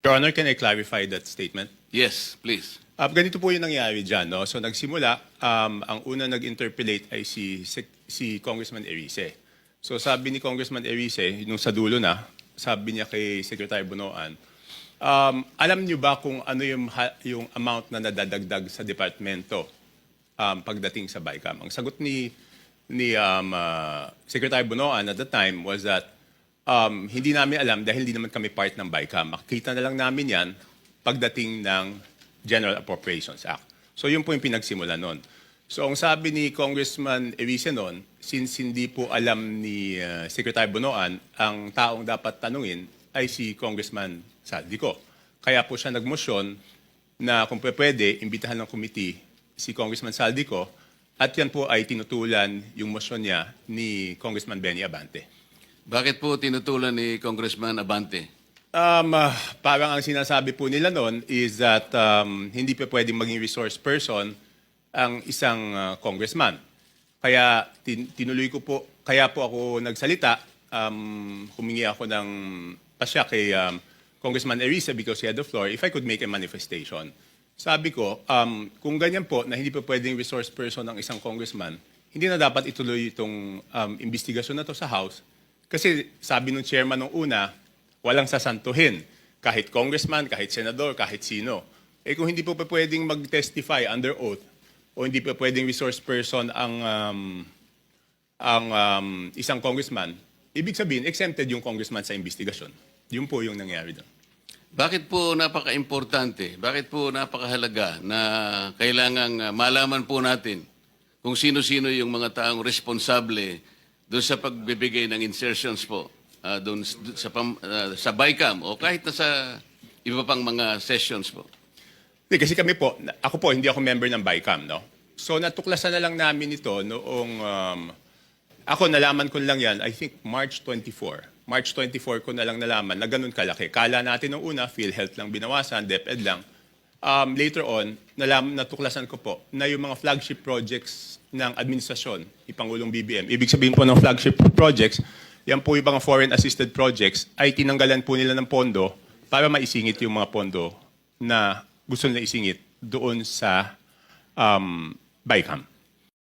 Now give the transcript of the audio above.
Your Honor, can I clarify that statement? Yes, please. Uh, ganito po yung nangyari dyan. No? So nagsimula, um, ang una nag-interpellate ay si, si, si Congressman Erice. So sabi ni Congressman Erice, nung sa dulo na, sabi niya kay Secretary Bonoan, um, alam niyo ba kung ano yung, ha- yung amount na nadadagdag sa departamento um, pagdating sa BICAM? Ang sagot ni, ni um, uh, Secretary Bonoan at the time was that um, hindi namin alam dahil hindi naman kami part ng BICAM. Makikita na lang namin yan pagdating ng General Appropriations Act. So yun po yung pinagsimula nun. So ang sabi ni Congressman Erice noon, since hindi po alam ni uh, Secretary Bonoan, ang taong dapat tanungin ay si Congressman Saldico. Kaya po siya nagmosyon na kung pwe- pwede, imbitahan ng committee si Congressman Saldico at yan po ay tinutulan yung motion niya ni Congressman Benny Abante. Bakit po tinutulan ni Congressman Abante? Um, ah, parang ang sinasabi po nila noon is that um, hindi pa pwedeng maging resource person ang isang ah, congressman. Kaya tin- tinuloy ko po, kaya po ako nagsalita, um, humingi ako ng pasya kay um, Congressman Erice because he had the floor, if I could make a manifestation. Sabi ko, um, kung ganyan po na hindi pa pwedeng resource person ng isang congressman, hindi na dapat ituloy itong um, investigasyon na to sa House. Kasi sabi nung chairman nung una, walang sasantuhin. Kahit congressman, kahit senador, kahit sino. Eh kung hindi po pa pwedeng mag-testify under oath o hindi pa pwedeng resource person ang um, ang um, isang congressman, ibig sabihin exempted yung congressman sa investigasyon. Yun po yung nangyari doon. Bakit po napaka-importante, bakit po napakahalaga na kailangang uh, malaman po natin kung sino-sino yung mga taong responsable doon sa pagbibigay ng insertions po uh, doon sa, pam, uh, sa BICAM o kahit na sa iba pang mga sessions po? Hindi, kasi kami po, ako po, hindi ako member ng BICAM, no? So natuklasan na lang namin ito noong, um, ako nalaman ko lang yan, I think March 24. March 24 ko na lang nalaman na ganun kalaki. Kala natin nung una, PhilHealth lang binawasan, DepEd lang. Um, later on, nalam, natuklasan ko po na yung mga flagship projects ng administrasyon, ni Pangulong BBM, ibig sabihin po ng flagship projects, yan po yung mga foreign assisted projects, ay tinanggalan po nila ng pondo para maisingit yung mga pondo na gusto nila isingit doon sa um, BICAM.